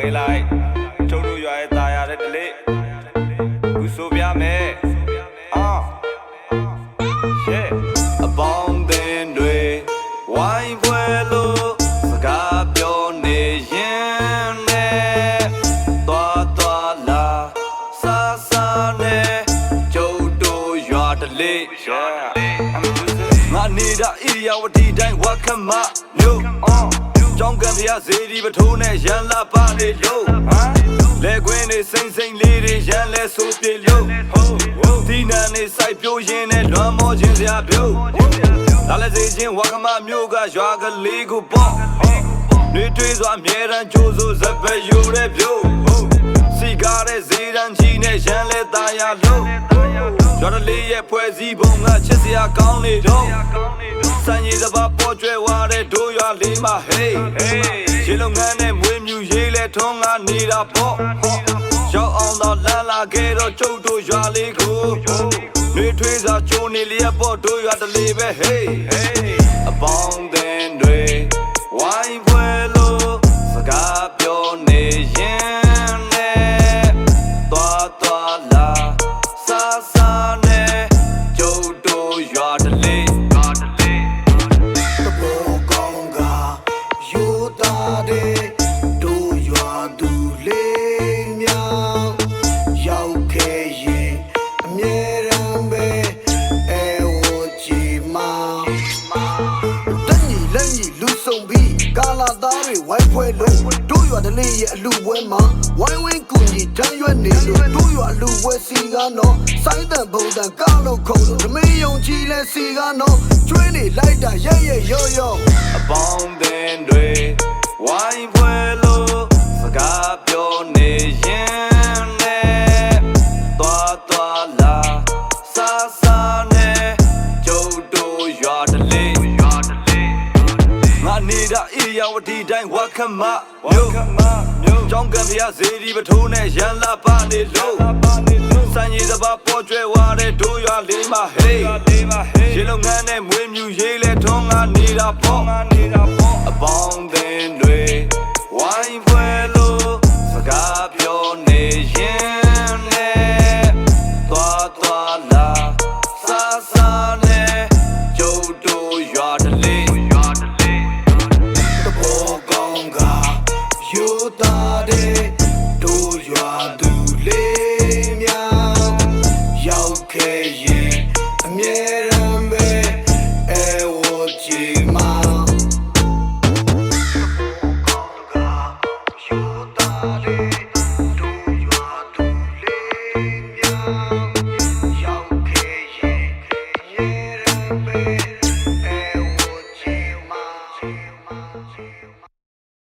တို့လာခဲ့လိုက်ကျုပ်တို့ရွာရဲ့ตาရတဲ့ဒလေးခုဆိုပြမယ်အာရှေအပေါင်းသင်တွေဝိုင်းပွဲလို့စကားပြောနေရင်နဲ့သွားသွားလာဆာဆာနဲ့ကျုပ်တို့ရွာဒလေးငါနေတာဣရိယာဝတီတိုင်းဝက္ခမမြို့အော် ကြောင်းကံပြဇေဒီပထိုးနဲ့ရန်လာပါနေလို့ဟမ်လဲခွင်းနေစိမ့်စိမ့်လေးတွေရန်လဲဆိုပြေလို့ဟုတ်ဒီနာနေစိုက်ပြိုးရင်းနဲ့လွမ်းမောခြင်းစရာပြုတ်လာလဲစေခြင်းဝက္ခမမြို့ကရွာကလေးကိုပေါ့နှွေးထွေးစွာအမြဲတမ်းကြိုးစိုးဇက်ပဲယူတဲ့ပြုတ်စီကားတဲ့ဇေရန်ကြီးနဲ့ရန်လဲသားရလို့ရွာတလေးရဲ့ဖွဲ့စည်းပုံကချစ်စရာကောင်းနေတော့ စံရည်စပါပေါ်ကျွဲဝါတဲ့ဒိုးရွာလေးမှာဟေးဟေးရေလုံငန်းနဲ့မွေးမြူရေးလဲထွန်းကားနေတာပေါ့ရောက်အောင်တော့လမ်းလာခဲ့တော့ကျုပ်တို့ရွာလေးကိုနှွေထွေးစွာချိုးနေလျက်ပေါ့ဒိုးရွာတလေးပဲဟေးဟေး ဝိုင်းဖွဲလို့တို့ရွာတလေးရဲ့အလူပွဲမှာဝိုင်းဝင်းကူညီတမ်းရွက်နေလို့တို့ရွာလူပွဲစီကတော့စိုင်းတန်ဘုံတန်ကလို့ခုံလို့ဓမင်းယုံကြည်လဲစီကတော့ကျွေးနေလိုက်တာရဲ့ရဲ့ရော့ရော့အပေါင်းသင်တွေဝိုင်းပွဲလို့စကားပြောနေရင်နဲ့သွားသွားလာဆာဆာနဲ့ကျုပ်တို့ရွာတလေးရွာတလေးငါနေ တာဣရိယာဝတီတိုင်းဝက္ခမမြို့မြို့ကြောင်းကံပြဇေဒီပထိုးနဲ့ရန်လာပါနေလို့စံရည်စပါပေါ်ကျွဲဝါတဲ့ဒိုးရွာလေးမှာဟေးရေလုံငန်းနဲ့မွေးမြူရေးလဲထွန်းကားနေတာပေါ့အပေါင်းသင်